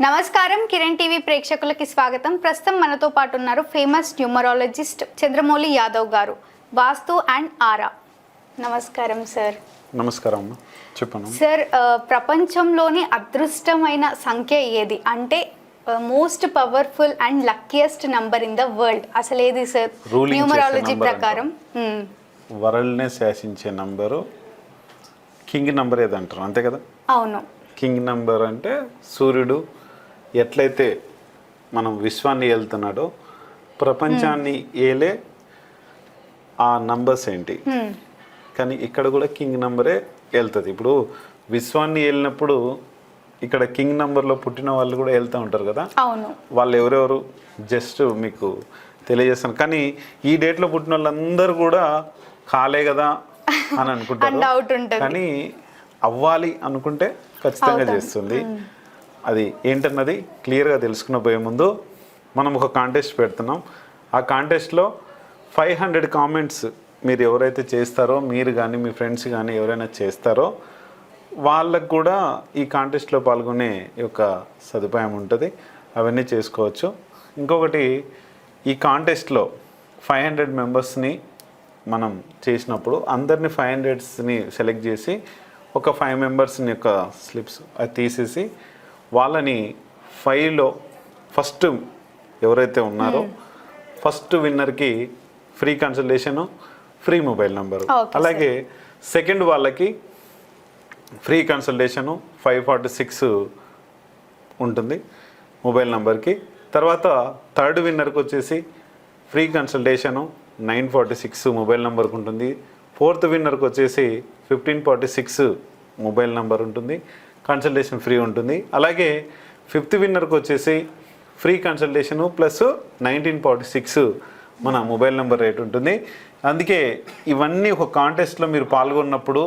నమస్కారం. కిరణ్ టీవీ ప్రేక్షకులకి స్వాగతం. ప్రస్తుతం మనతో పాటు ఉన్నారు famous numerologist Chandramouli Yadav garu. Vastu and aura. నమస్కారం సార్. నమస్కారం చెప్పను సార్ ప్రపంచంలోని అదృష్టమైన సంఖ్య ఏది? అంటే most powerful and luckiest number in the world అసలు ఏది సార్? న్యూమరాలజీ ప్రకారం. వరల్డ్నే శాసించే నంబరు కింగ్ నంబర్ ఏదంటారు? అంతే కదా? అవును. కింగ్ నంబర్ అంటే సూర్యుడు ఎట్లయితే మనం విశ్వాన్ని ఏలుతున్నాడో ప్రపంచాన్ని ఏలే ఆ నంబర్స్ ఏంటి. కానీ ఇక్కడ కూడా కింగ్ నంబరే వెళ్తుంది ఇప్పుడు విశ్వాన్ని వెళ్ళినప్పుడు ఇక్కడ కింగ్ నంబర్లో పుట్టిన వాళ్ళు కూడా వెళ్తూ ఉంటారు కదా? వాళ్ళు ఎవరెవరు? జస్ట్ మీకు తెలియజేస్తాను. కానీ ఈ డేట్లో పుట్టిన వాళ్ళందరూ కూడా కాలే కదా అని అని అనుకుంటారు కానీ అవ్వాలి అనుకుంటే ఖచ్చితంగా చేస్తుంది. అది ఏంటన్నది క్లియర్గా తెలుసుకున్న పోయే ముందు మనం ఒక కాంటెస్ట్ పెడుతున్నాం. ఆ కాంటెస్ట్లో ఫైవ్ హండ్రెడ్ కామెంట్స్ మీరు ఎవరైతే చేస్తారో మీరు కానీ మీ ఫ్రెండ్స్ కానీ ఎవరైనా చేస్తారో వాళ్ళకు కూడా ఈ కాంటెస్ట్లో పాల్గొనే యొక్క సదుపాయం ఉంటుంది. అవన్నీ చేసుకోవచ్చు. ఇంకొకటి ఈ కాంటెస్ట్లో ఫైవ్ హండ్రెడ్ మెంబర్స్ని మనం చేసినప్పుడు అందరినీ ఫైవ్ హండ్రెడ్స్ని సెలెక్ట్ చేసి ఒక ఫైవ్ మెంబర్స్ని యొక్క స్లిప్స్ అది తీసేసి వాళ్ళని ఫైవ్లో ఫస్ట్ ఎవరైతే ఉన్నారో first విన్నర్కి free consultation free mobile number. అలాగే సెకండ్ వాళ్ళకి free consultation five forty six ఉంటుంది మొబైల్ నెంబర్కి. తర్వాత థర్డ్ విన్నర్కి వచ్చేసి free consultation nine forty six mobile నెంబర్కి ఉంటుంది. ఫోర్త్ విన్నర్కి వచ్చేసి fifteen forty six mobile number ఉంటుంది. కన్సల్టేషన్ ఫ్రీ ఉంటుంది. అలాగే ఫిఫ్త్ విన్నర్కి వచ్చేసి free consultation plus nineteen forty six మన మొబైల్ నెంబర్ రేట్ ఉంటుంది. అందుకే ఇవన్నీ ఒక కాంటెస్ట్లో మీరు పాల్గొన్నప్పుడు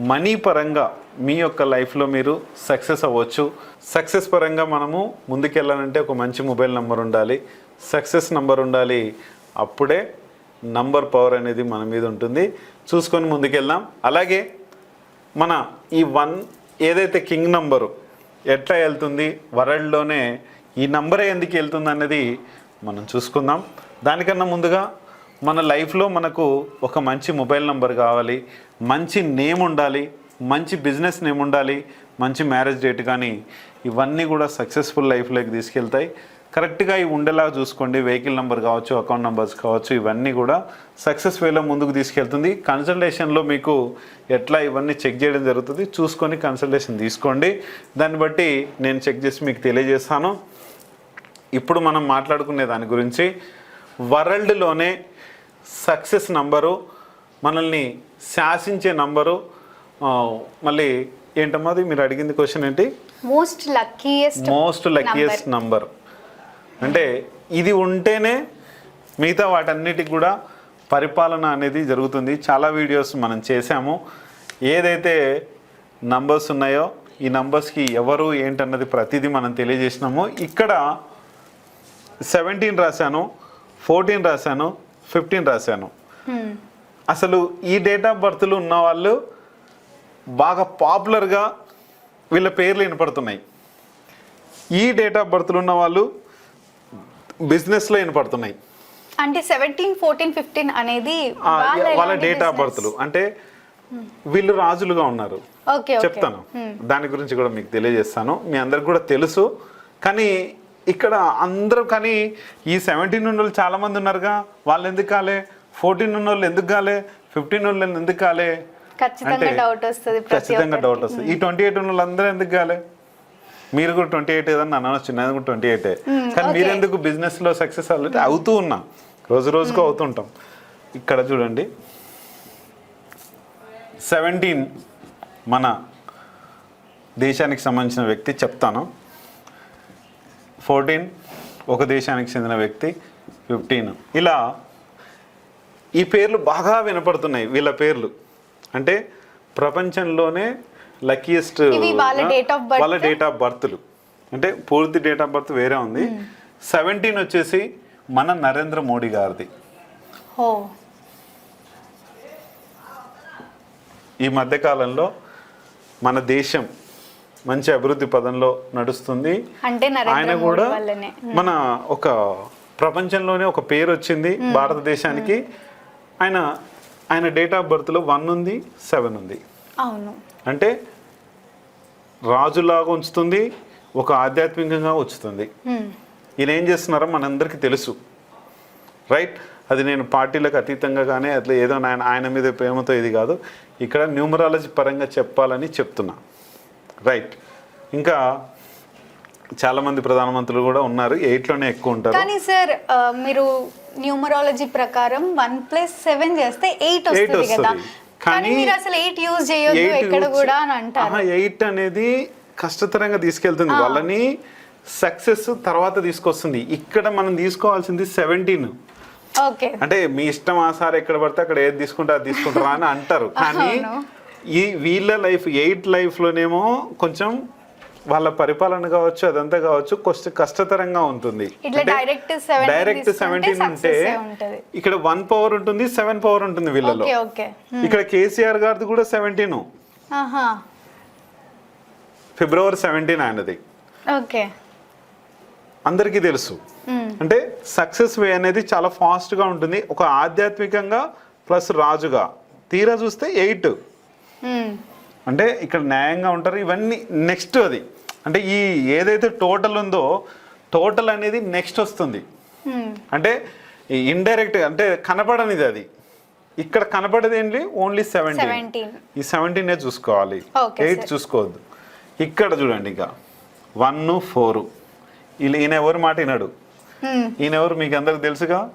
మనీ పరంగా మీ యొక్క లైఫ్లో మీరు సక్సెస్ అవ్వచ్చు. సక్సెస్ పరంగా మనము ముందుకెళ్ళాలంటే ఒక మంచి మొబైల్ నెంబర్ ఉండాలి. సక్సెస్ నెంబర్ ఉండాలి అప్పుడే నంబర్ పవర్ అనేది మన మీద ఉంటుంది. చూసుకొని ముందుకెళ్దాం. అలాగే మన ఈ వన్ ఏదైతే కింగ్ నంబరు ఎట్లా వెళ్తుంది వరల్డ్లోనే ఈ నంబరే ఎందుకు వెళ్తుంది అనేది మనం చూసుకుందాం. దానికన్నా ముందుగా మన లైఫ్లో మనకు ఒక మంచి మొబైల్ నంబర్ కావాలి మంచి నేమ్ ఉండాలి మంచి బిజినెస్ నేమ్ ఉండాలి మంచి మ్యారేజ్ డేట్ కానీ ఇవన్నీ కూడా సక్సెస్ఫుల్ లైఫ్లోకి తీసుకెళ్తాయి. కరెక్ట్గా ఇవి ఉండేలా చూసుకోండి. వెహికల్ నెంబర్ కావచ్చు అకౌంట్ నెంబర్స్ కావచ్చు ఇవన్నీ కూడా సక్సెస్ వేలో ముందుకు తీసుకెళ్తుంది. కన్సల్టేషన్లో మీకు ఎట్లా ఇవన్నీ చెక్ చేయడం జరుగుతుంది చూసుకొని కన్సల్టేషన్ తీసుకోండి. దాన్ని బట్టి నేను చెక్ చేసి మీకు తెలియజేస్తాను. ఇప్పుడు మనం మాట్లాడుకునే దాని గురించి వరల్డ్లోనే సక్సెస్ నంబరు మనల్ని శాసించే నంబరు మళ్ళీ ఏంటమ్మా అది? మీరు అడిగింది క్వశ్చన్ ఏంటి? Most luckiest most luckiest number అంటే ఇది ఉంటేనే మిగతా వాటన్నిటికి కూడా పరిపాలన అనేది జరుగుతుంది. చాలా వీడియోస్ మనం చేసాము ఏదైతే నంబర్స్ ఉన్నాయో ఈ నంబర్స్కి ఎవరు ఏంటన్నది ప్రతిదీ మనం తెలియజేసినాము. ఇక్కడ సెవెంటీన్ రాశాను ఫోర్టీన్ రాశాను ఫిఫ్టీన్ రాశాను. అసలు ఈ డేట్ ఆఫ్ బర్త్లు ఉన్న వాళ్ళు బాగా పాపులర్గా వీళ్ళ పేర్లు వినపడుతున్నాయి. ఈ డేట్ ఆఫ్ బర్త్లు ఉన్న వాళ్ళు బిజినెస్లో వినపడుతున్నాయి అంటే సెవెంటీన్ ఫోర్టీన్ ఫిఫ్టీన్ అనేది వాళ్ళ డేట్ ఆఫ్ business? బర్త్లు. అంటే వీళ్ళు రాజులుగా ఉన్నారు. చెప్తాను. దాని గురించి కూడా మీకు తెలియజేస్తాను. మీ అందరికి కూడా తెలుసు. కానీ ఇక్కడ అందరూ కానీ ఈ సెవెంటీన్ ఉన్న వాళ్ళు చాలా మంది ఉన్నారుగా. వాళ్ళు ఎందుకు కాలే? ఫోర్టీన్ ఉన్న వాళ్ళు ఎందుకు కాలే? ఫిఫ్టీన్ ఉన్న వాళ్ళు ఎందుకు కాలే? ఖచ్చితంగా. డౌట్ వస్తుంది. ఈ ట్వంటీ ఎయిట్ ఉన్న వాళ్ళందరూ ఎందుకు కాలే? మీరు కూడా ట్వంటీ ఎయిట్ ఏదన్నా అనవచ్చు నేను కూడా ట్వంటీ ఎయిట్ కానీ మీరు okay. ఎందుకు బిజినెస్లో సక్సెస్ అవ్వాలి అవుతూ ఉన్నా. రోజు రోజుకు అవుతుంటాం. ఇక్కడ చూడండి. సెవెంటీన్ మన దేశానికి సంబంధించిన వ్యక్తి చెప్తాను. ఫోర్టీన్ ఒక దేశానికి చెందిన వ్యక్తి ఫిఫ్టీన్ ఇలా ఈ పేర్లు బాగా వినపడుతున్నాయి వీళ్ళ పేర్లు. అంటే ప్రపంచంలోనే లక్కీయెస్ట్ వాళ్ళ డేట్ ఆఫ్ బర్త్లు అంటే పూర్తి డేట్ ఆఫ్ బర్త్ వేరే ఉంది. సెవెంటీన్ వచ్చేసి మన నరేంద్ర మోడీ గారిది. ఈ మధ్యకాలంలో మన దేశం మంచి అభివృద్ధి పదంలో నడుస్తుంది. అంటే ఆయన కూడా వల్లనే. మన ఒక ప్రపంచంలోనే ఒక పేరు వచ్చింది భారతదేశానికి. ఆయన ఆయన డేట్ ఆఫ్ బర్త్లో వన్ ఉంది సెవెన్ ఉంది. అవును. అంటే రాజులాగా ఉంచుతుంది ఒక ఆధ్యాత్మికంగా ఉంచుతుంది. హ్మ్. ఈయన ఏం చేస్తున్నారో మనందరికీ తెలుసు. రైట్ అది నేను పార్టీలకు అతీతంగా కానీ అట్లా ఏదో ఆయన ఆయన మీద ప్రేమతో ఇది కాదు. ఇక్కడ న్యూమరాలజీ పరంగా చెప్పాలని చెప్తున్నా. రైట్ ఇంకా చాలామంది ప్రధానమంత్రులు కూడా ఉన్నారు. ఎయిట్లోనే ఎక్కువ ఉంటారు. కానీ సార్ మీరు న్యూమరాలజీ ప్రకారం వన్ ప్లస్ సెవెన్ చేస్తే ఎయిట్ వస్తుంది. కదా. కానీ కానీ మీరు అసలు ఎయిట్ యూజ్ చేయొద్దు ఎక్కడ కూడా అని అంటారు. ఎయిట్ అనేది కష్టతరంగా తీసుకెళ్తుంది. వాళ్ళని సక్సెస్ తర్వాత తీసుకొస్తుంది. ఇక్కడ మనం తీసుకోవాల్సింది సెవెంటీన్ అంటే మీ ఇష్టం ఆ సార్ ఎక్కడ పడితే అక్కడ ఏది తీసుకుంటే అది తీసుకుంటారా అని అంటారు. కానీ. ఈ వీళ్ళ లైఫ్ ఎయిట్ లైఫ్లోనేమో కొంచెం వాళ్ళ పరిపాలన కావచ్చు అదంతా కావచ్చు కొంచెం కష్టతరంగా ఉంటుంది. ఇట్లా direct 17 డైరెక్ట్ సెవెంటీన్ ఉంటే. ఇక్కడ వన్ పవర్ ఉంటుంది సెవెన్ పవర్ ఉంటుంది వీళ్ళలో. ఓకే ఇక్కడ కేసీఆర్ గారిది కూడా సెవెంటీన్ ఫిబ్రవరి సెవెంటీన్ ఆయనది. ఓకే. అందరికీ తెలుసు. మ్మ్. అంటే సక్సెస్ వే అనేది చాలా ఫాస్ట్గా ఉంటుంది. ఒక ఆధ్యాత్మికంగా ప్లస్ రాజుగా. తీరా చూస్తే ఎయిట్. అంటే ఇక్కడ న్యాయంగా ఉంటారు. ఇవన్నీ నెక్స్ట్ అది. అంటే ఈ ఏదైతే టోటల్ ఉందో టోటల్ అనేది నెక్స్ట్ వస్తుంది. మ్మ్. అంటే ఇండైరెక్ట్ అంటే కనపడనిది అది. ఇక్కడ కనపడేది ఏంటి? Only seventeen 17. ఈ సెవెంటీనే చూసుకోవాలి. ఎయిట్. చూసుకోవద్దు. ఇక్కడ చూడండి ఇక. వన్ ఫోర్ ఈయన ఎవరు మాట వినడు. మ్మ్. ఈయన ఎవరు మీకు అందరికి తెలుసుగా?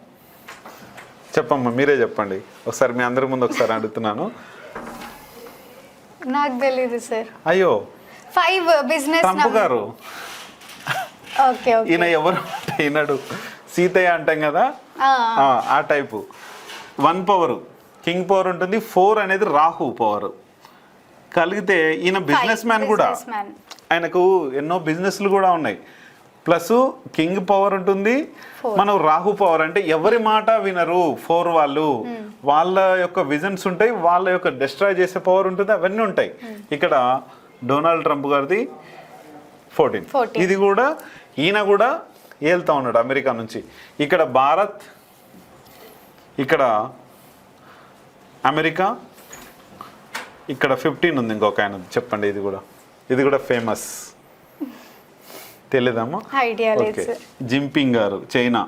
చెప్పమ్మా మీరే చెప్పండి. ఒకసారి మీ అందరి ముందు ఒకసారి అడుగుతున్నాను. నాకు తెలీదు సార్. అయ్యో. Five business Trump garu. Okay ఈయన ఎవరు వినడు సీతయ్య అంటాం కదా? ఆ, type. One power king power ఉంటుంది. ఫోర్ అనేది రాహు పవర్ కలిగితే ఈయన బిజినెస్ మ్యాన్ కూడా. ఆయనకు ఎన్నో బిజినెస్లు కూడా ఉన్నాయి. ప్లస్ కింగ్ పవర్ ఉంటుంది. మనం రాహు పవర్ అంటే ఎవరి మాట వినరు ఫోర్ వాళ్ళు. వాళ్ళ యొక్క విజన్స్ ఉంటాయి వాళ్ళ యొక్క డిస్ట్రాయ్ చేసే పవర్ ఉంటుంది అవన్నీ ఉంటాయి. ఇక్కడ డొనాల్డ్ ట్రంప్ గారిది ఫోర్టీన్ 14. ఇది కూడా ఈయన కూడా ఏళ్తా ఉన్నాడు అమెరికా నుంచి. ఇక్కడ భారత్ ఇక్కడ అమెరికా ఇక్కడ ఫిఫ్టీన్ ఉంది ఇంకొక ఆయన చెప్పండి ఇది కూడా. ఇది కూడా ఫేమస్ తెలీదమ్మా? ఐడియా లేదు ఓకే. సార్. జింపింగ్ గారు చైనా.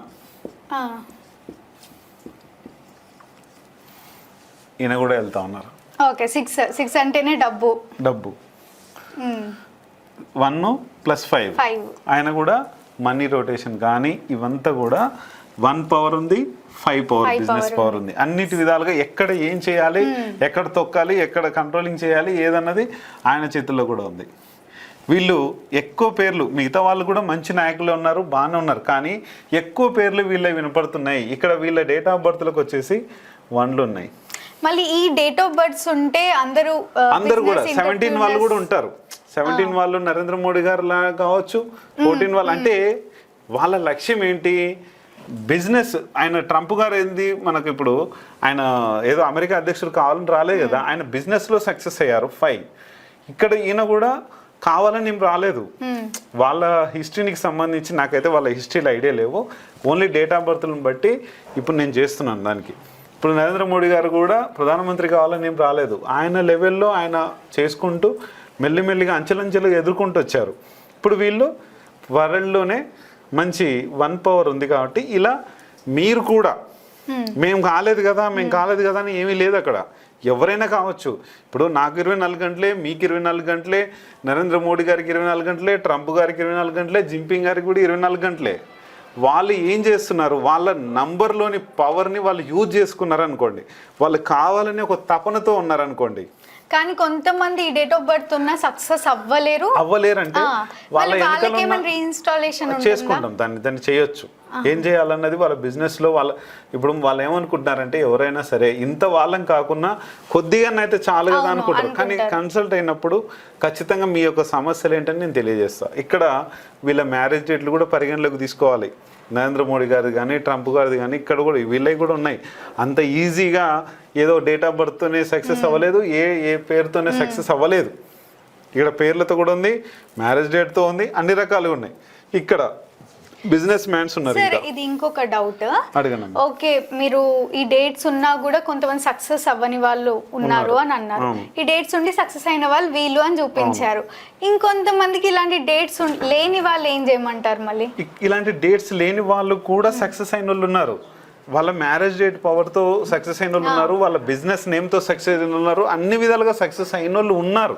ఈయన కూడా వెళ్తా ఉన్నారు. ఓకే సిక్స్ సిక్స్ అంటేనే డబ్బు. డబ్బు. One plus five. ఆయన కూడా మనీ రొటేషన్ కానీ ఇవంతా కూడా వన్ పవర్ ఉంది ఫైవ్ పవర్ బిజినెస్ పవర్ ఉంది. అన్నిటి విధాలుగా ఎక్కడ ఏం చేయాలి ఎక్కడ తొక్కాలి ఎక్కడ కంట్రోలింగ్ చేయాలి ఏదన్నది ఆయన చేతుల్లో కూడా ఉంది. వీళ్ళు ఎక్కువ పేర్లు మిగతా వాళ్ళు కూడా మంచి నాయకులు ఉన్నారు బాగానే ఉన్నారు. కానీ ఎక్కువ పేర్లు వీళ్ళ వినపడుతున్నాయి. ఇక్కడ వీళ్ళ డేట్ ఆఫ్ బర్త్లకు వచ్చేసి వన్లు ఉన్నాయి. మళ్ళీ ఈ డేట్ ఆఫ్ బర్త్స్ ఉంటే అందరూ అందరు కూడా సెవెంటీన్ వాళ్ళు కూడా ఉంటారు. సెవెంటీన్ వాళ్ళు నరేంద్ర మోడీ గారు లా కావచ్చు ఫోర్టీన్ వాళ్ళు. అంటే వాళ్ళ లక్ష్యం ఏంటి? బిజినెస్ ఆయన ట్రంప్ గారు ఏంది? మనకు ఇప్పుడు ఆయన ఏదో అమెరికా అధ్యక్షుడు కావాలని రాలేదు కదా ఆయన బిజినెస్లో సక్సెస్ అయ్యారు ఫైవ్ ఇక్కడ ఈయన కూడా కావాలని ఏం రాలేదు. వాళ్ళ హిస్టరీకి సంబంధించి నాకైతే వాళ్ళ హిస్టరీలో ఐడియా లేవు. ఓన్లీ డేట్ ఆఫ్ బర్త్లను బట్టి ఇప్పుడు నేను చేస్తున్నాను దానికి. ఇప్పుడు నరేంద్ర మోడీ గారు కూడా ప్రధానమంత్రి కావాలని ఏం రాలేదు. ఆయన లెవెల్లో ఆయన చేసుకుంటూ మెల్లిమెల్లిగా అంచెలంచెలుగా ఎదుర్కొంటూ వచ్చారు. ఇప్పుడు వీళ్ళు వరల్డ్లోనే మంచి వన్ పవర్ ఉంది కాబట్టి ఇలా మీరు కూడా మేము కాలేదు కదా మేము కాలేదు కదా అని ఏమీ లేదు అక్కడ. ఎవరైనా కావచ్చు. ఇప్పుడు నాకు ఇరవై నాలుగు గంటలే మీకు ఇరవై నాలుగు గంటలే నరేంద్ర మోడీ గారికి ఇరవై నాలుగు గంటలే ట్రంప్ గారికి ఇరవై నాలుగు గంటలే జింపింగ్ గారికి కూడా ఇరవై నాలుగు గంటలే. వాళ్ళు ఏం చేస్తున్నారు? వాళ్ళ నంబర్లోని పవర్ని వాళ్ళు యూజ్ చేసుకున్నారు అనుకోండి వాళ్ళు కావాలని ఒక తపనతో ఉన్నారనుకోండి. కానీ కొంతమంది ఈ డేట్ ఆఫ్ బర్త్ ఉన్న సక్సెస్ అవ్వలేరు. అవ్వలేరంటే ఆ, వాళ్ళ వెనకాల రీఇన్స్టాలేషన్ చేసుకుంటాం దాన్ని దాన్ని చేయొచ్చు. ఏం చేయాలన్నది వాళ్ళ business లో వాళ్ళ ఇప్పుడు వాళ్ళు ఏమనుకుంటున్నారంటే ఎవరైనా సరే ఇంత వాళ్ళని కాకుండా కొద్దిగానైతే చాలు కదా అనుకుంటారు. కానీ. కన్సల్ట్ అయినప్పుడు ఖచ్చితంగా మీ యొక్క సమస్యలు ఏంటని నేను తెలియజేస్తా. ఇక్కడ వీళ్ళ మ్యారేజ్ డేట్లు కూడా పరిగణలోకి తీసుకోవాలి. నరేంద్ర మోడీ గారిది కానీ ట్రంప్ గారిది కానీ ఇక్కడ కూడా వీళ్ళవి కూడా ఉన్నాయి. అంత ఈజీగా ఏదో డేట్ ఆఫ్ బర్త్తోనే సక్సెస్ అవ్వలేదు ఏ ఏ పేరుతోనే సక్సెస్ అవ్వలేదు. ఇక్కడ పేర్లతో కూడా ఉంది మ్యారేజ్ డేట్తో ఉంది అన్ని రకాలుగా ఉన్నాయి. ఇక్కడ బిజినెస్ మ్యాన్స్ ఉన్నారు ఇది ఇంకొక డౌట్ ఓకే మీరు ఈ డేట్స్ ఉన్నా కూడా కొంతమంది సక్సెస్ అవ్వని వాళ్ళు ఉన్నారు అని అన్నారు. ఈ డేట్స్ ఉండి సక్సెస్ అయిన వాళ్ళు వీళ్ళు అని చూపించారు. ఇంకొంతమందికి ఇలాంటి డేట్స్ లేని వాళ్ళు ఏం చేయమంటారు మళ్ళీ? ఇలాంటి డేట్స్ లేని వాళ్ళు కూడా సక్సెస్ అయిన వాళ్ళు ఉన్నారు. వాళ్ళ మ్యారేజ్ డేట్ పవర్తో సక్సెస్ అయిన వాళ్ళు ఉన్నారు వాళ్ళ బిజినెస్ నేమ్తో సక్సెస్ అయిన ఉన్నారు అన్ని విధాలుగా సక్సెస్ అయిన వాళ్ళు ఉన్నారు.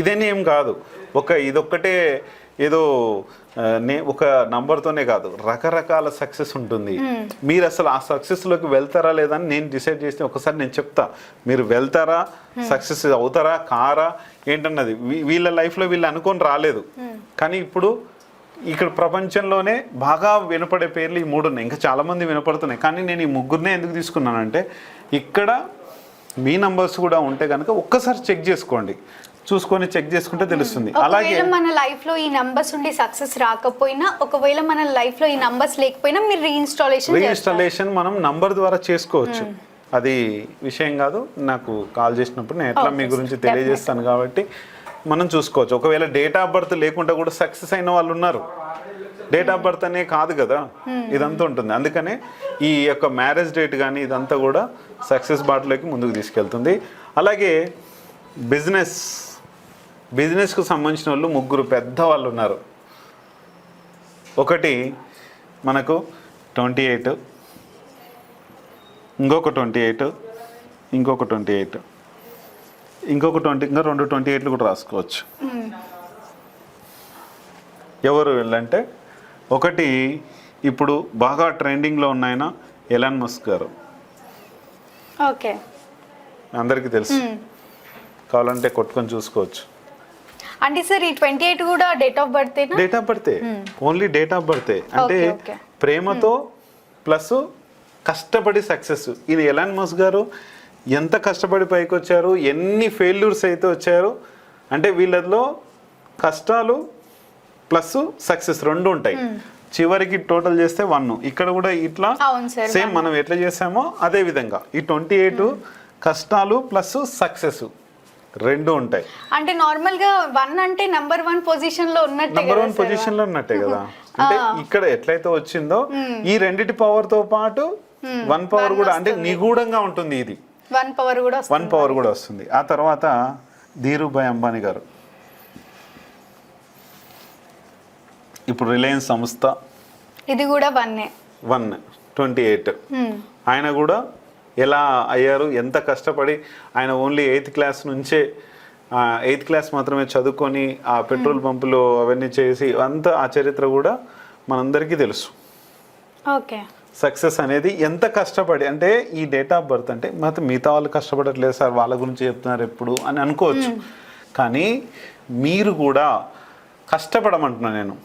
ఇదని ఏం కాదు. ఒక ఇదొక్కటే ఏదో నే ఒక నంబర్తోనే కాదు రకరకాల సక్సెస్ ఉంటుంది. మీరు అసలు ఆ సక్సెస్లోకి వెళ్తారా లేదా అని నేను డిసైడ్ చేస్తే ఒకసారి నేను చెప్తా. మీరు వెళ్తారా? సక్సెస్ అవుతారా? కారా? ఏంటన్నది. వీళ్ళ లైఫ్లో వీళ్ళు అనుకొని రాలేదు. కానీ ఇప్పుడు ఇక్కడ ప్రపంచంలోనే బాగా వినపడే పేర్లు ఈ మూడు ఉన్నాయి. ఇంకా చాలా మంది వినపడుతున్నాయి. కానీ నేను ఈ ముగ్గురినే ఎందుకు తీసుకున్నానంటే ఇక్కడ మీ నంబర్స్ కూడా ఉంటే కనుక ఒక్కసారి చెక్ చేసుకోండి. చూసుకొని చెక్ చేసుకుంటే తెలుస్తుంది. అలాగే మన లైఫ్లో ఈ నంబర్స్ ఉండి సక్సెస్ రాకపోయినా ఒకవేళ మన లైఫ్లో ఈ నంబర్స్ లేకపోయినా మీరు రీఇన్స్టాలేషన్ రీఇన్స్టాలేషన్ మనం నంబర్ ద్వారా చేసుకోవచ్చు. అది విషయం కాదు. నాకు కాల్ చేసినప్పుడు నేను ఎట్లా మీ గురించి. తెలియజేస్తాను కాబట్టి మనం చూసుకోవచ్చు. ఒకవేళ డేట్ ఆఫ్ బర్త్ లేకుండా కూడా సక్సెస్ అయిన వాళ్ళు ఉన్నారు. డేట్ ఆఫ్ బర్త్ అనే కాదు కదా. ఇదంతా ఉంటుంది. అందుకనే ఈ యొక్క మ్యారేజ్ డేట్ కానీ ఇదంతా కూడా సక్సెస్ బాటలోకి ముందుకు తీసుకెళ్తుంది. అలాగే బిజినెస్ బిజినెస్కు సంబంధించిన వాళ్ళు ముగ్గురు పెద్ద వాళ్ళు ఉన్నారు. ఒకటి మనకు ట్వంటీ ఎయిట్ ఇంకొక ట్వంటీ ఎయిట్ ఇంకొక ట్వంటీ ఎయిట్ ఇంకొక ట్వంటీ ఇంకా రెండు ట్వంటీ ఎయిట్లు కూడా రాసుకోవచ్చు. ఎవరు వీళ్ళంటే ఒకటి ఇప్పుడు బాగా ట్రెండింగ్లో ఉన్నాయన ఎలాన్ మస్క్ గారు. ఓకే. అందరికీ తెలుసు. కావాలంటే కొట్టుకొని చూసుకోవచ్చు. అంటే సార్ ఈ ట్వంటీ ఎయిట్ కూడా date of birth date of బర్తే only date of బర్తే అంటే. ప్రేమతో ప్లస్ కష్టపడి సక్సెస్. ఈయన ఎలాన్ మస్ గారు ఎంత కష్టపడి పైకి వచ్చారు ఎన్ని ఫెయిల్యూర్స్ అయితే వచ్చారు అంటే వీళ్ళలో కష్టాలు ప్లస్ సక్సెస్ రెండు ఉంటాయి. చివరికి టోటల్ చేస్తే వన్ ఇక్కడ కూడా ఇట్లా సేమ్ మనం ఎట్లా చేసామో అదే విధంగా. ఈ ట్వంటీ ఎయిట్ కష్టాలు ప్లస్ సక్సెస్ రెండు ఉంటాయి. అంటే నార్మల్గా వన్ అంటే నంబర్ వన్ పొజిషన్లో ఉన్నట్టే నంబర్ వన్ పొజిషన్లో ఉన్నట్టే కదా. అంటే ఇక్కడ ఎట్లయితే వచ్చిందో ఈ రెండిటి పవర్తో పాటు వన్ పవర్ కూడా అంటే నిగూఢంగా ఉంటుంది ఇది. వన్ పవర్ కూడా వన్ పవర్ కూడా వస్తుంది. ఆ తర్వాత ధీరుభాయ్ అంబానీ గారు. ఇప్పుడు రిలయన్స్ సంస్థ ఇది కూడా వన్నే వన్ ట్వంటీ ఎయిట్. ఆయన కూడా ఎలా అయ్యారు ఎంత కష్టపడి ఆయన ఓన్లీ ఎయిత్ క్లాస్ నుంచే ఎయిత్ క్లాస్ మాత్రమే చదువుకొని ఆ పెట్రోల్ పంపులో అవన్నీ చేసి అంత ఆ చరిత్ర కూడా మనందరికీ తెలుసు. ఓకే. సక్సెస్ అనేది ఎంత కష్టపడి అంటే ఈ డేట్ ఆఫ్ బర్త్ అంటే మాత్రం మిగతా వాళ్ళు కష్టపడట్లేదు సార్ వాళ్ళ గురించి చెప్తున్నారు ఎప్పుడు అని అనుకోవచ్చు. కానీ మీరు కూడా కష్టపడమంటున్నా నేను.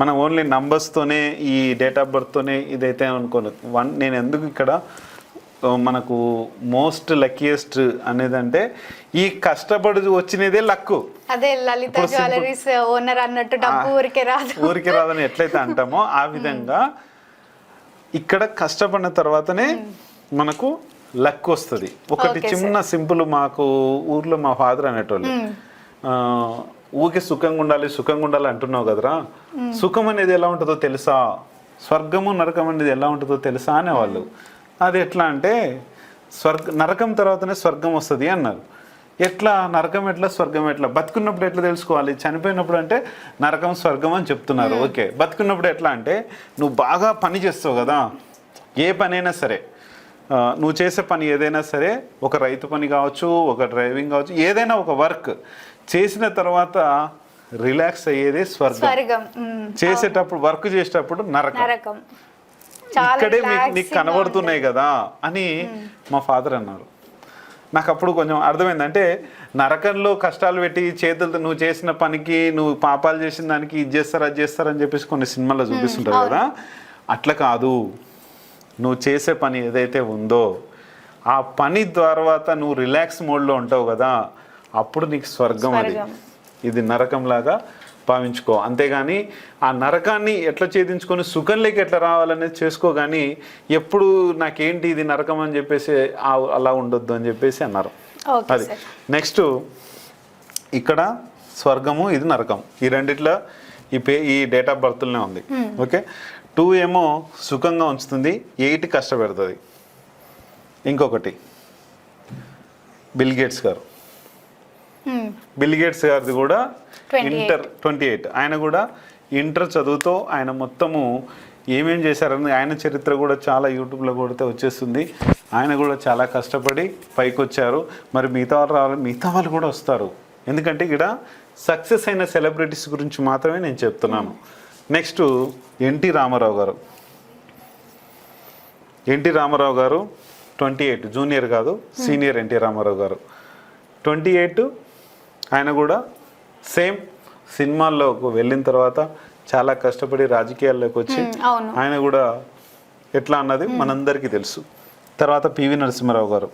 మనం ఓన్లీ నంబర్స్తోనే ఈ డేట్ ఆఫ్ బర్త్తోనే ఇదైతే అనుకోను. వన్ నేను ఎందుకు ఇక్కడ మనకు మోస్ట్ లక్కీయెస్ట్ అనేది అంటే ఈ కష్టపడి వచ్చినదే లక్కు అదే లలిత జ్యువెలరీస్ ఓనర్ అన్నట్టు డబ్బు ఊరికే రాదు. ఊరికి రాదని ఎట్లయితే అంటామో ఆ విధంగా ఇక్కడ కష్టపడిన తర్వాతనే మనకు లక్ వస్తుంది. ఒకటి చిన్న సింపుల్ మాకు ఊర్లో మా ఫాదర్ అనేటోళ్ళు. ఊకే సుఖంగా ఉండాలి సుఖంగా ఉండాలి అంటున్నావు కదరా? సుఖం అనేది ఎలా ఉంటుందో తెలుసా? స్వర్గము నరకం అనేది ఎలా ఉంటుందో తెలుసా అనేవాళ్ళు. అది ఎట్లా అంటే స్వర్గ నరకం తర్వాతనే స్వర్గం వస్తుంది అన్నారు. ఎట్లా నరకం ఎట్లా స్వర్గం ఎట్లా? బతుకున్నప్పుడు ఎట్లా తెలుసుకోవాలి? చనిపోయినప్పుడు అంటే నరకం స్వర్గం అని చెప్తున్నారు. ఓకే. బతుకున్నప్పుడు ఎట్లా అంటే నువ్వు బాగా పని చేస్తావు కదా? ఏ పనైనా సరే. నువ్వు చేసే పని ఏదైనా సరే ఒక రైతు పని కావచ్చు ఒక డ్రైవింగ్ కావచ్చు ఏదైనా ఒక వర్క్ చేసిన తర్వాత రిలాక్స్ అయ్యేదే స్వర్గం. చేసేటప్పుడు వర్క్ చేసేటప్పుడు నరకం. ఇక్కడే మీకు నీకు కనబడుతున్నాయి కదా అని మా ఫాదర్ అన్నారు. నాకు అప్పుడు కొంచెం అర్థమైంది. అంటే నరకంలో కష్టాలు పెట్టి చేతులతో నువ్వు చేసిన పనికి నువ్వు పాపాలు చేసిన దానికి ఇది చేస్తారు అది చేస్తారు అని చెప్పేసి కొన్ని సినిమాల్లో చూపిస్తుంటారు కదా. అట్లా కాదు. నువ్వు చేసే పని ఏదైతే ఉందో ఆ పని తర్వాత నువ్వు రిలాక్స్ మోడ్లో ఉంటావు కదా అప్పుడు నీకు స్వర్గం అది. ఇది నరకంలాగా భావించుకో అంతేగాని ఆ నరకాన్ని ఎట్లా ఛేదించుకొని సుఖంలోకి ఎట్లా రావాలనేది చేసుకో కానీ ఎప్పుడు నాకేంటి ఇది నరకం అని చెప్పేసి అలా ఉండొద్దు అని చెప్పేసి అన్నారు. అది. నెక్స్ట్ ఇక్కడ స్వర్గము ఇది నరకం. ఈ రెండిట్లో ఈ పే ఈ డేట్ ఆఫ్ బర్త్లోనే ఉంది. ఓకే? టూ ఏమో సుఖంగా ఉంచుతుంది ఎయిట్ కష్టపెడుతుంది. ఇంకొకటి. Bill Gates garu. Bill Gates గారిది కూడా 28. ఇంటర్ ట్వంటీ ఎయిట్. ఆయన కూడా ఇంటర్ చదువుతో ఆయన మొత్తము ఏమేం చేశారని ఆయన చరిత్ర కూడా చాలా యూట్యూబ్లో కొడితే వచ్చేస్తుంది. ఆయన కూడా చాలా కష్టపడి పైకి వచ్చారు మరి మిగతా వాళ్ళు రావాలి మిగతా వాళ్ళు కూడా వస్తారు. ఎందుకంటే ఇక్కడ సక్సెస్ అయిన సెలబ్రిటీస్ గురించి మాత్రమే నేను చెప్తున్నాను. Next NT Ramarao garu. NT Rama Rao garu twenty eight junior కాదు senior NT Rama Rao garu. Twenty eight ఆయన కూడా సేమ్ సినిమాల్లోకి వెళ్ళిన తర్వాత చాలా కష్టపడి రాజకీయాల్లోకి వచ్చి. ఆయన కూడా ఎట్లా అన్నది మనందరికీ తెలుసు. తర్వాత PV Narasimha Rao garu.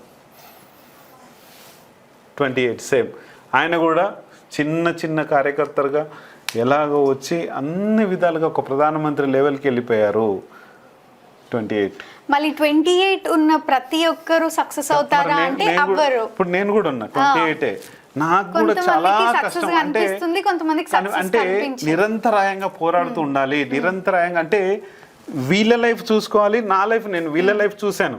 Twenty eight same. ఆయన కూడా చిన్న చిన్న కార్యకర్తలుగా ఎలాగో వచ్చి అన్ని విధాలుగా ఒక ప్రధానమంత్రి లెవెల్కి వెళ్ళిపోయారు. Twenty eight. మళ్ళీ ట్వంటీ ఎయిట్ ఉన్న ప్రతి ఒక్కరు సక్సెస్ అవుతారా అంటే ఇప్పుడు నేను కూడా ఉన్నా. ట్వంటీ ఎయిటే. నాకు కూడా చాలా కష్టం. అంటే అంటే నిరంతరాయంగా పోరాడుతూ ఉండాలి. నిరంతరాయంగా అంటే వీళ్ళ లైఫ్ చూసుకోవాలి. నా లైఫ్ నేను వీళ్ళ లైఫ్ చూశాను.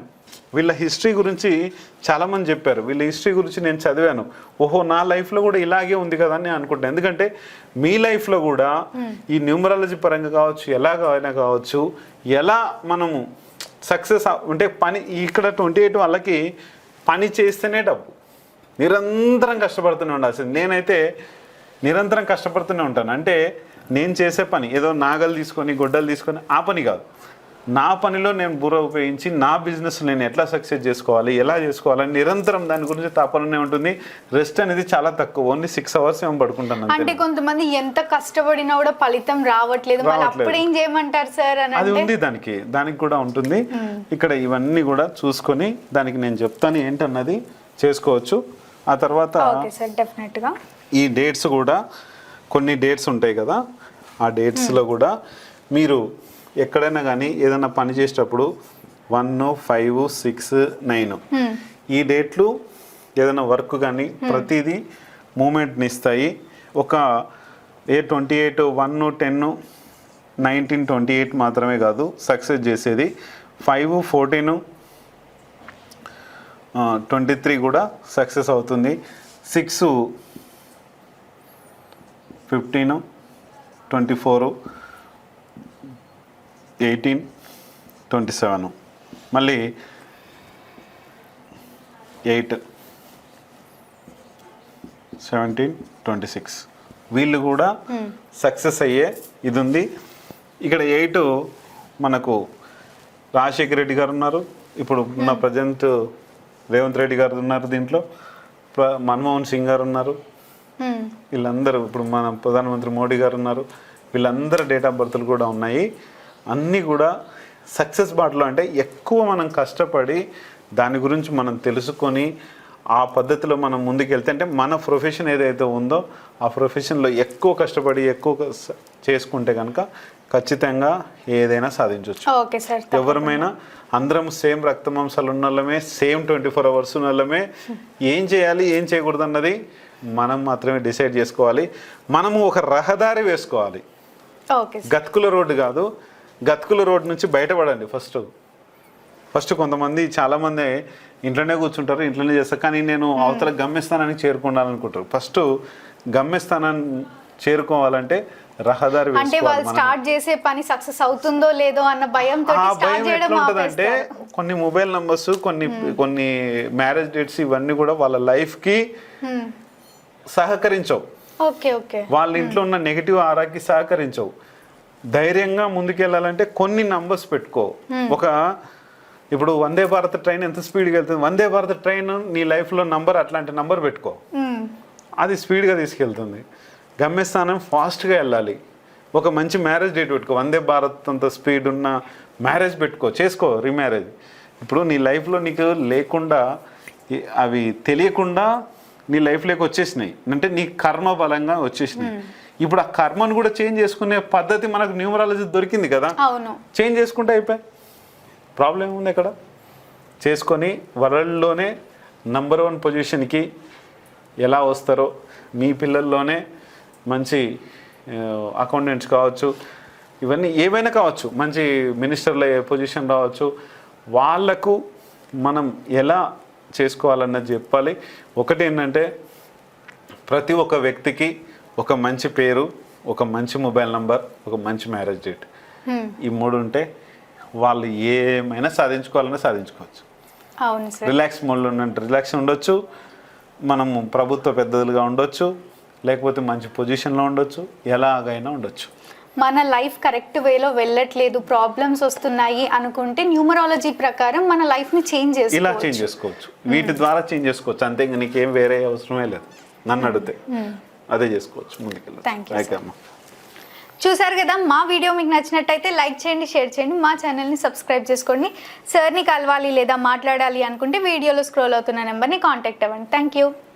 వీళ్ళ హిస్టరీ గురించి చాలా మంది చెప్పారు. వీళ్ళ హిస్టరీ గురించి నేను చదివాను. ఓహో నా లైఫ్లో కూడా ఇలాగే ఉంది కదా అని నేను అనుకుంటాను ఎందుకంటే మీ లైఫ్లో కూడా ఈ న్యూమరాలజీ పరంగా కావచ్చు ఎలాగైనా కావచ్చు ఎలా మనము సక్సెస్ అంటే పని ఇక్కడ ట్వంటీ ఎయిట్ వాళ్ళకి పని చేస్తేనే డబ్బు. నిరంతరం కష్టపడుతూనే ఉండాల్సింది నేనైతే నిరంతరం కష్టపడుతూనే ఉంటాను. అంటే నేను చేసే పని ఏదో నాగలు తీసుకొని గొడ్డలు తీసుకొని ఆ పని కాదు. నా పనిలో నేను బుర్ర ఉపయోగించి నా బిజినెస్ నేను ఎట్లా సక్సెస్ చేసుకోవాలి ఎలా చేసుకోవాలని నిరంతరం దాని గురించి తాపననే ఉంటుంది. రెస్ట్ అనేది చాలా తక్కువ. ఓన్లీ సిక్స్ అవర్స్ ఏమో పడుకుంటాను అంటే కొంతమంది ఎంత కష్టపడినా కూడా ఫలితం రావట్లేదు. అప్పుడు ఏం చేయమంటారు సార్ అది ఉంది దానికి. దానికి కూడా ఉంటుంది. ఇక్కడ ఇవన్నీ కూడా చూసుకొని దానికి నేను చెప్తాను ఏంటన్నది చేసుకోవచ్చు. ఆ తర్వాత గా. ఈ డేట్స్ కూడా కొన్ని డేట్స్ ఉంటాయి కదా ఆ డేట్స్లో కూడా మీరు ఎక్కడైనా కానీ ఏదైనా పని చేసేటప్పుడు వన్ ఫైవ్ సిక్స్ నైన్ ఈ డేట్లు ఏదైనా వర్క్ కానీ ప్రతిదీ మూమెంట్ని ఇస్తాయి. ఒక ఏ twenty eight one ten nineteen twenty eight మాత్రమే కాదు సక్సెస్ చేసేది. ఫైవ్ ఫోర్టీన్ ట్వంటీ త్రీ కూడా సక్సెస్ అవుతుంది. Six fifteen twenty four eighteen twenty seven మళ్ళీ ఎయిట్ సెవెంటీన్ ట్వంటీ సిక్స్ వీళ్ళు కూడా సక్సెస్ అయ్యే ఇది ఉంది. ఇక్కడ ఎయిట్ మనకు రాజశేఖర రెడ్డి గారు ఉన్నారు. ఇప్పుడు ఉన్న ప్రజెంట్ రేవంత్ రెడ్డి గారు ఉన్నారు దీంట్లో. మన్మోహన్ సింగ్ గారు ఉన్నారు. వీళ్ళందరూ ఇప్పుడు మన ప్రధానమంత్రి మోడీ గారు ఉన్నారు. వీళ్ళందరూ డేట్ ఆఫ్ బర్త్లు కూడా ఉన్నాయి. అన్నీ కూడా సక్సెస్ బాటలో అంటే ఎక్కువ మనం కష్టపడి దాని గురించి మనం తెలుసుకొని ఆ పద్ధతిలో మనం ముందుకెళ్తే అంటే మన ప్రొఫెషన్ ఏదైతే ఉందో ఆ ప్రొఫెషన్లో ఎక్కువ కష్టపడి ఎక్కువ చేసుకుంటే కనుక ఖచ్చితంగా ఏదైనా సాధించవచ్చు ఓకే సార్ ఎవరమైనా అందరం సేమ్ రక్త మాంసాలు ఉన్న వాళ్ళమే సేమ్ ట్వంటీ ఫోర్ అవర్స్ ఉన్న వాళ్ళమే ఏం చేయాలి ఏం చేయకూడదు అన్నది మనం మాత్రమే డిసైడ్ చేసుకోవాలి. మనము ఒక రహదారి వేసుకోవాలి. గతుకుల రోడ్డు కాదు గతుకుల రోడ్డు నుంచి బయటపడండి ఫస్ట్. ఫస్ట్ కొంతమంది చాలామంది ఇంట్లోనే కూర్చుంటారు ఇంట్లోనే చేస్తారు. కానీ నేను అవతల గమ్యస్థానానికి చేరుకోవాలనుకుంటారు. ఫస్ట్ గమ్యస్థానాన్ని చేరుకోవాలంటే రహదారి అంటే వాళ్ళు. స్టార్ట్ చేసే పని సక్సెస్ అవుతుందో లేదో అన్న భయంతో స్టార్ట్ చేయడం ఆపేస్తారు. కొన్ని మొబైల్ నంబర్స్ కొన్ని కొన్ని మ్యారేజ్ డేట్స్ ఇవన్నీ కూడా వాళ్ళ లైఫ్కి Hmm. సహకరించవు. Okay okay. వాళ్ళ ఇంట్లో ఉన్న నెగిటివ్ ఆరాకి సహకరించవు. ధైర్యంగా ముందుకెళ్ళాలంటే కొన్ని నంబర్స్ పెట్టుకో. ఒక ఇప్పుడు వందే భారత్ ట్రైన్ ఎంత స్పీడ్గా వెళ్తుంది? వందే భారత్ ట్రైన్ నీ లైఫ్లో నంబర్ అట్లాంటి నంబర్ పెట్టుకో. అది స్పీడ్గా తీసుకెళ్తుంది. గమ్యస్థానం ఫాస్ట్గా వెళ్ళాలి. ఒక మంచి మ్యారేజ్ డేట్ పెట్టుకో. వందే భారత్ అంత స్పీడ్ ఉన్న మ్యారేజ్ పెట్టుకో. చేసుకో రీమ్యారేజ్. ఇప్పుడు నీ లైఫ్లో నీకు లేకుండా అవి తెలియకుండా నీ లైఫ్లోకి వచ్చేసినాయి. అంటే నీ కర్మ బలంగా వచ్చేసినాయి. ఇప్పుడు ఆ కర్మను కూడా చేంజ్ చేసుకునే పద్ధతి మనకు న్యూమరాలజీ దొరికింది కదా? చేంజ్ చేసుకుంటే అయిపోయి. ప్రాబ్లం ఏముంది అక్కడ చేసుకొని వరల్డ్లోనే నంబర్ వన్ పొజిషన్కి ఎలా వస్తారో మీ పిల్లల్లోనే మంచి అకౌంటెంట్స్ కావచ్చు ఇవన్నీ ఏవైనా కావచ్చు మంచి మినిస్టర్ల పొజిషన్ రావచ్చు. వాళ్ళకు మనం ఎలా చేసుకోవాలన్నది చెప్పాలి. ఒకటి ఏంటంటే ప్రతి ఒక్క వ్యక్తికి ఒక మంచి పేరు ఒక మంచి మొబైల్ నంబర్ ఒక మంచి మ్యారేజ్ డేట్. ఈ మూడు ఉంటే వాళ్ళు ఏమైనా సాధించుకోవాలన్నా సాధించుకోవచ్చు. అవును సార్. రిలాక్స్ మోడ్లో ఉన్నట్టు రిలాక్స్ ఉండొచ్చు. మనము ప్రభుత్వ పెద్దలుగా ఉండొచ్చు. లేకపోతే మంచి పొజిషన్లో ఉండొచ్చు. ఎలాగైనా ఉండొచ్చు. మన లైఫ్ కరెక్ట్ వేలో వెళ్ళట్లేదు. ప్రాబ్లమ్స్ వస్తున్నాయి అనుకుంటే న్యూమరాలజీ ప్రకారం మన లైఫ్ని చేంజ్ ఇలా చేసుకోవచ్చు చేంజ్ చేసుకోవచ్చు. వీటి ద్వారా చేంజ్ చేసుకోవచ్చు. అంతే ఇంక నీకేం వేరే అవసరమే లేదు. నన్ను అడిగితే. అదే చేసుకోవచ్చు. ముందుకెళ్ళి థ్యాంక్ sir. చూసారు కదా మా వీడియో మీకు నచ్చినట్టయితే లైక్ చేయండి షేర్ చేయండి మా ఛానల్ని సబ్స్క్రైబ్ చేసుకోండి. సార్ని కలవాలి లేదా మాట్లాడాలి అనుకుంటే వీడియోలో స్క్రోల్ అవుతున్న నెంబర్ని కాంటాక్ట్ అవ్వండి. Thank you.